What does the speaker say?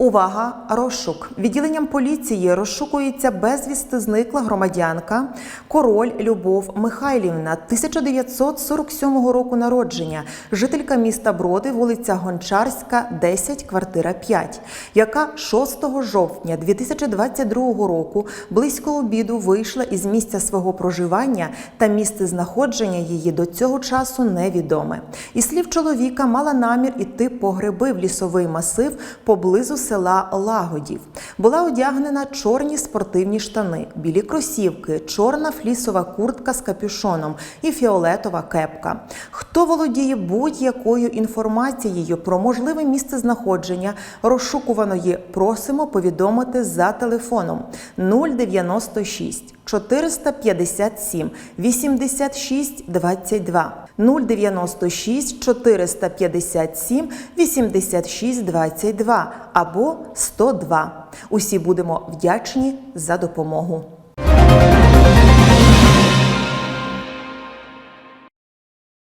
Увага! Розшук. Відділенням поліції розшукується безвісти зникла громадянка Король Любов Михайлівна, 1947 року народження, жителька міста Броди, вулиця Гончарська, 10, квартира 5, яка 6 жовтня 2022 року близько обіду вийшла із місця свого проживання та місце знаходження її до цього часу невідоме. Із слів чоловіка мала намір іти по гриби в лісовий масив поблизу села Лагодів. Була одягнена чорні спортивні штани, білі кросівки, чорна флісова куртка з капюшоном і фіолетова кепка. Хто володіє будь-якою інформацією про можливе місце знаходження розшукуваної, просимо повідомити за телефоном 096 457 86 22 096 457 86 22 або 102. Усі будемо вдячні за допомогу.